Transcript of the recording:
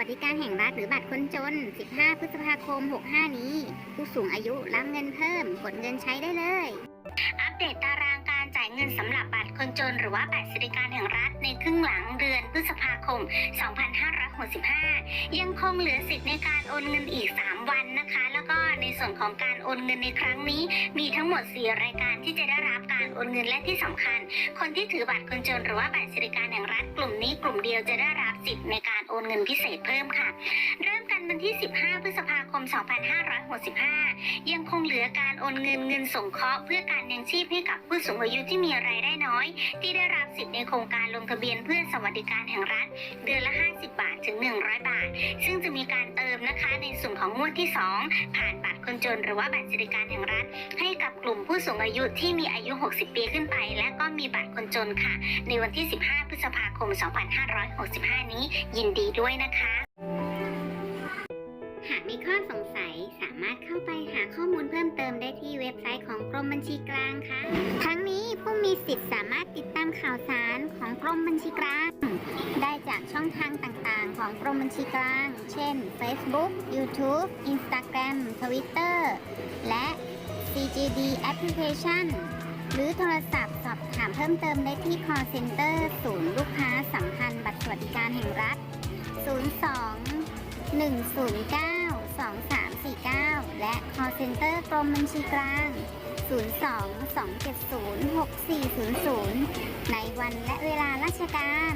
บริการแห่งรัฐหรือบัตรคนจน 15 พฤษภาคม 65 นี้ ผู้สูงอายุรับเงินเพิ่ม กดเงินใช้ได้เลย อัปเดตตารางการจ่ายเงินสำหรับบัตรคนจน หรือว่าบัตรสวัสดิการแห่งรัฐในครึ่งหลังเดือนพฤษภาคม 2565 ยังคงเหลือสิทธิ์ในการโอนเงินอีก 3 วันนะคะ แล้วก็ในส่วนของการโอนเงินในครั้งนี้ มีทั้งหมด 4 รายการที่จะได้รับการโอนเงินและที่สำคัญ คนที่ถือบัตรคนจนหรือว่าบัตรสวัสดิการแห่งรัฐกลุ่มนี้กลุ่มเดียวจะได้รับสิทธิ์ในการโอนเงินพิเศษเพิ่มค่ะ เริ่มกันวันที่ 15 พฤษภาคม 2565 ยังคงเหลือการโอนเงินเงินสงเคราะห์เพื่อการยังชีพให้กับผู้สูงอายุที่มีรายได้น้อย ที่ได้รับสิทธิ์ในโครงการลงทะเบียนเพื่อสวัสดิการแห่งรัฐ เดือนละ 50 ถึง 100 บาท ซึ่งจะมีการเติมนะคะในส่วนของงวดที่ 2 ผ่านบัตรคนจนหรือว่าบัตรสวัสดิการแห่งรัฐ ให้กับกลุ่มผู้สูงอายุที่มีอายุ 60 ปีขึ้นไป และก็มีบัตรคนจนค่ะ ในวันที่ 15 พฤษภาคม 2565 นี้ยินดีด้วยนะคะ หากมีข้อสงสัยสา ข้อมูลเพิ่มเติมได้ที่เว็บไซต์ของกรมบัญชีกลางค่ะ ทั้งนี้ผู้มีสิทธิ์สามารถติดตามข่าวสารของกรมบัญชีกลาง ได้จากช่องทางต่างๆ ของกรมบัญชีกลาง เช่น Facebook YouTube Instagram Twitter และ CGD Application หรือโทรศัพท์สอบถามเพิ่มเติมได้ที่ call center ศูนย์ลูกค้าสัมพันธ์บัตรสวัสดิการแห่งรัฐ 02 109 call center กรมบัญชีกลาง 02 270 6400 ในวันและเวลาราชการ